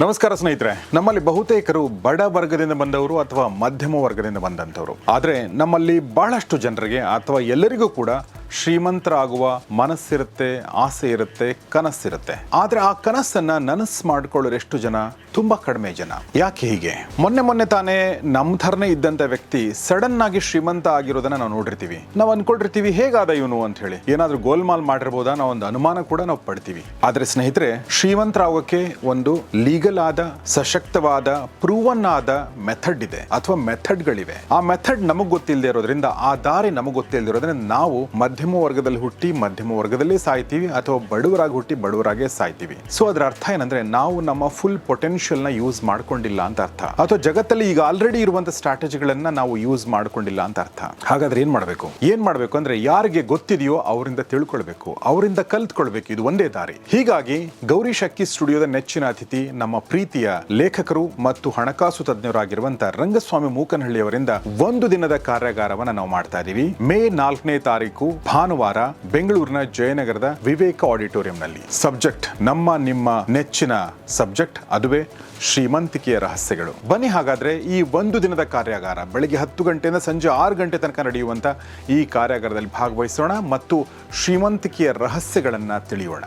ನಮಸ್ಕಾರ ಸ್ನೇಹಿತರೆ, ನಮ್ಮಲ್ಲಿ ಬಹುತೇಕರು ಬಡ ವರ್ಗದಿಂದ ಬಂದವರು ಅಥವಾ ಮಧ್ಯಮ ವರ್ಗದಿಂದ ಬಂದಂಥವರು. ಆದರೆ ನಮ್ಮಲ್ಲಿ ಬಹಳಷ್ಟು ಜನರಿಗೆ ಅಥವಾ ಎಲ್ಲರಿಗೂ ಕೂಡ ಶ್ರೀಮಂತರಾಗುವ ಮನಸ್ಸಿರುತ್ತೆ, ಆಸೆ ಇರುತ್ತೆ, ಕನಸಿರುತ್ತೆ. ಆದ್ರೆ ಆ ಕನಸನ್ನ ನನಸು ಮಾಡ್ಕೊಳ್ಳೋರು ಎಷ್ಟು ಜನ? ತುಂಬಾ ಕಡಿಮೆ ಜನ. ಯಾಕೆ ಹೀಗೆ? ಮೊನ್ನೆ ಮೊನ್ನೆ ತಾನೇ ನಮ್ಮ ಥರನೇ ಇದ್ದಂಥ ವ್ಯಕ್ತಿ ಸಡನ್ ಆಗಿ ಶ್ರೀಮಂತ ಆಗಿರೋದನ್ನ ನಾವು ನೋಡಿರ್ತೀವಿ. ನಾವು ಅನ್ಕೊಂಡಿರ್ತೀವಿ, ಹೇಗಾದ ಇವನು? ಅಂತ ಹೇಳಿ. ಏನಾದ್ರೂ ಗೋಲ್ಮಾಲ್ ಮಾಡಿರ್ಬೋದಾ? ನಾವು ಒಂದು ಅನುಮಾನ ಕೂಡ ನಾವು ಪಡ್ತೀವಿ. ಆದರೆ ಸ್ನೇಹಿತರೆ, ಶ್ರೀಮಂತರಾಗೋಕೆ ಒಂದು ಲೀಗಲ್ ಆದ, ಸಶಕ್ತವಾದ, ಪ್ರೂವನ್ ಆದ ಮೆಥಡ್ ಇದೆ. ಅಥವಾ ಮೆಥಡ್ಗಳಿವೆ. ಆ ಮೆಥಡ್ ನಮಗ್ ಗೊತ್ತಿಲ್ಲದೆ ಇರೋದ್ರಿಂದ, ಆ ದಾರಿ ನಮಗ್ ಗೊತ್ತಿಲ್ಲದೆ ಇರೋದ್ರಿಂದ ನಾವು ಮಧ್ಯಮ ವರ್ಗದಲ್ಲಿ ಹುಟ್ಟಿ ಮಧ್ಯಮ ವರ್ಗದಲ್ಲಿ ಸಾಯ್ತೀವಿ ಅಥವಾ ಬಡವರಾಗಿ ಹುಟ್ಟಿ ಬಡವರಾಗೆ ಸಾಯ್ತೀವಿ. ಸೊ ಅದರ ಅರ್ಥ ಏನಂದ್ರೆ ನಾವು ನಮ್ಮ ಫುಲ್ ಪೊಟೆನ್ಷಿಯಲ್ನ ಯೂಸ್ ಮಾಡ್ಕೊಂಡಿಲ್ಲ ಅಂತ ಅರ್ಥ. ಅಥವಾ ಜಗತ್ತಲ್ಲಿ ಈಗ ಆಲ್ರೆಡಿ ಇರುವಂತ ಸ್ಟ್ರಾಟಜಿಗಳನ್ನ ನಾವು ಯೂಸ್ ಮಾಡ್ಕೊಂಡಿಲ್ಲ ಅಂತ ಅರ್ಥ. ಹಾಗಾದ್ರೆ ಏನ್ ಮಾಡಬೇಕು? ಏನ್ ಮಾಡಬೇಕು ಅಂದ್ರೆ ಯಾರಿಗೆ ಗೊತ್ತಿದೆಯೋ ಅವರಿಂದ ತಿಳ್ಕೊಳ್ಬೇಕು. ಅವರಿಂದ ಕಲ್ತ್ಕೊಳ್ಬೇಕು. ಇದು ಒಂದೇ ದಾರಿ. ಹೀಗಾಗಿ ಗೌರಿ ಶಕ್ಕಿ ಸ್ಟುಡಿಯೋದ ನೆಚ್ಚಿನ ಅತಿಥಿ ನಮ್ಮ ಪ್ರೀತಿಯ ಲೇಖಕರು ಮತ್ತು ಹಣಕಾಸು ತಜ್ಞರಾಗಿರುವಂತಹ ರಂಗಸ್ವಾಮಿ ಮೂಕನಹಳ್ಳಿ ಅವರಿಂದ ಒಂದು ದಿನದ ಕಾರ್ಯಾಗಾರವನ್ನ ನಾವು ಮಾಡ್ತಾ ಇದೀವಿ. ಮೇ ನಾಲ್ಕನೇ ತಾರೀಕು ಭಾನುವಾರ ಬೆಂಗಳೂರಿನ ಜಯನಗರದ ವಿವೇಕ ಆಡಿಟೋರಿಯಂನಲ್ಲಿ. ಸಬ್ಜೆಕ್ಟ್ ನಮ್ಮ ನಿಮ್ಮ ನೆಚ್ಚಿನ ಸಬ್ಜೆಕ್ಟ್. ಅದುವೇ ಶ್ರೀಮಂತಿಕೆಯ ರಹಸ್ಯಗಳು. ಬನ್ನಿ ಹಾಗಾದ್ರೆ ಈ ಒಂದು ದಿನದ ಕಾರ್ಯಾಗಾರ ಬೆಳಿಗ್ಗೆ ಹತ್ತು ಗಂಟೆಯಿಂದ ಸಂಜೆ ಆರು ಗಂಟೆ ತನಕ ನಡೆಯುವಂತ ಈ ಕಾರ್ಯಾಗಾರದಲ್ಲಿ ಭಾಗವಹಿಸೋಣ ಮತ್ತು ಶ್ರೀಮಂತಿಕೆಯ ರಹಸ್ಯಗಳನ್ನು ತಿಳಿಯೋಣ.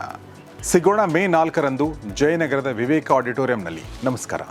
ಸಿಗೋಣ ಮೇ ನಾಲ್ಕರಂದು ಜಯನಗರದ ವಿವೇಕ ಆಡಿಟೋರಿಯಂನಲ್ಲಿ. ನಮಸ್ಕಾರ.